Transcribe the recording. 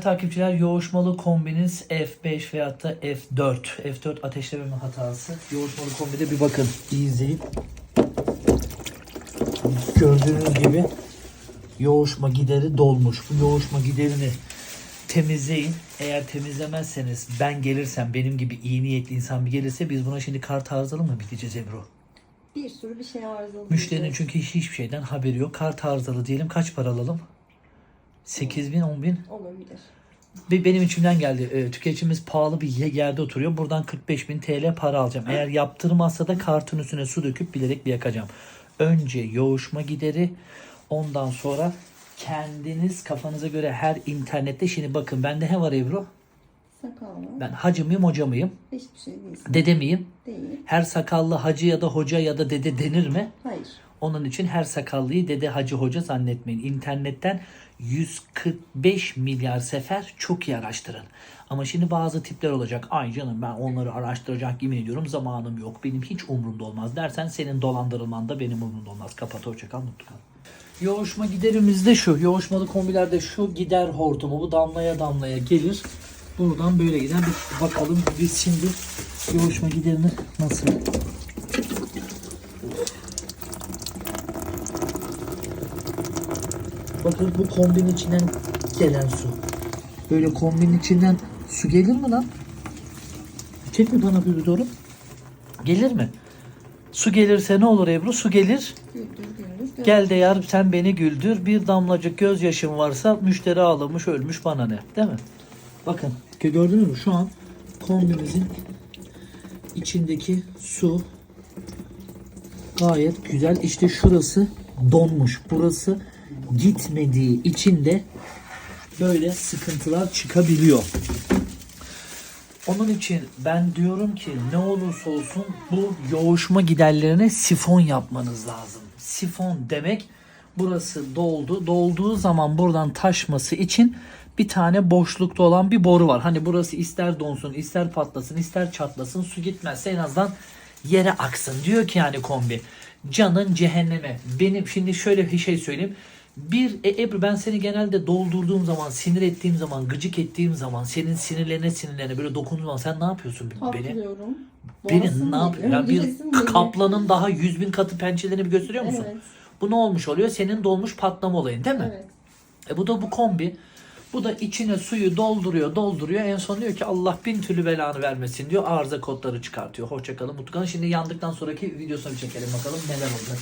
Takipçiler yoğuşmalı kombiniz F5 veyahut da F4. F4 ateşleme hatası. Yoğuşmalı kombide bir bakın. İyi izleyin. Gördüğünüz gibi yoğuşma gideri dolmuş. Bu yoğuşma giderini temizleyin. Eğer temizlemezseniz ben gelirsem benim gibi iyi niyetli insan bir gelirse biz buna şimdi kart arızalı mı biteceğiz Ebru? Bir sürü bir şey arızalı. Müşterinin çünkü hiç- hiçbir şeyden haberi yok. Kart arızalı diyelim kaç para alalım? 8 bin 10 bin. Olabilir. Benim içimden geldi. E, tüketicimiz pahalı bir ye- yerde oturuyor. Buradan 45 bin TL para alacağım. Eğer yaptırmazsa da kartın üstüne su döküp bilerek bir yakacağım. Önce yoğuşma gideri. Ondan sonra kendiniz kafanıza göre her internette şimdi bakın bende ne var Ebru? Sakal var. Ben hacı mıyım hoca mıyım? Hiçbir şey değil. Dede miyim? Değil. Her sakallı hacı ya da hoca ya da dede denir mi? Hayır. Onun için her sakallıyı dede hacı hoca zannetmeyin. İnternetten 145 milyar sefer çok iyi araştırın. Ama şimdi bazı tipler olacak. Ay canım ben onları araştıracak yemin ediyorum zamanım yok. Benim hiç umurumda olmaz dersen senin dolandırılman da benim umurumda olmaz. Kapat hoşça kal mutlu. Yoğuşma giderimiz de şu. Yoğuşmalı kombilerde şu gider hortumu. Bu damlaya damlaya gelir. Buradan böyle gider. Bir bakalım biz şimdi yoğuşma giderini nasıl Bakın bu kombinin içinden gelen su. Böyle kombinin içinden su gelir mi lan? Çek mi bana bir doğru? Gelir mi? Su gelirse ne olur Ebru? Su gelir. Güldür güldür. Gel de yar sen beni güldür. Bir damlacık gözyaşım varsa müşteri ağlamış ölmüş bana ne? Değil mi? Bakın gördünüz mü? Şu an kombimizin içindeki su gayet güzel. İşte şurası donmuş. Burası gitmediği için de böyle sıkıntılar çıkabiliyor. Onun için ben diyorum ki ne olursa olsun bu yoğuşma giderlerine sifon yapmanız lazım. Sifon demek burası doldu. Dolduğu zaman buradan taşması için bir tane boşlukta olan bir boru var. Hani burası ister donsun, ister patlasın, ister çatlasın su gitmezse en azından yere aksın. Diyor ki yani kombi canın cehenneme. Benim şimdi şöyle bir şey söyleyeyim. Bir e, Ebru ben seni genelde doldurduğum zaman, sinir ettiğim zaman, gıcık ettiğim zaman, senin sinirlerine sinirlerine böyle dokunduğum zaman sen ne yapıyorsun beni? Patlıyorum. Beni ne yapıyor? geliyor, Ya bir geliyor. kaplanın daha yüz bin katı pençelerini bir gösteriyor musun? Evet. Bu ne olmuş oluyor? Senin dolmuş patlama olayın değil mi? Evet. E bu da bu kombi. Bu da içine suyu dolduruyor, dolduruyor. En son diyor ki Allah bin türlü belanı vermesin diyor. Arıza kodları çıkartıyor. Hoşçakalın, mutlu kalın. Şimdi yandıktan sonraki videosunu çekelim bakalım neler olacak.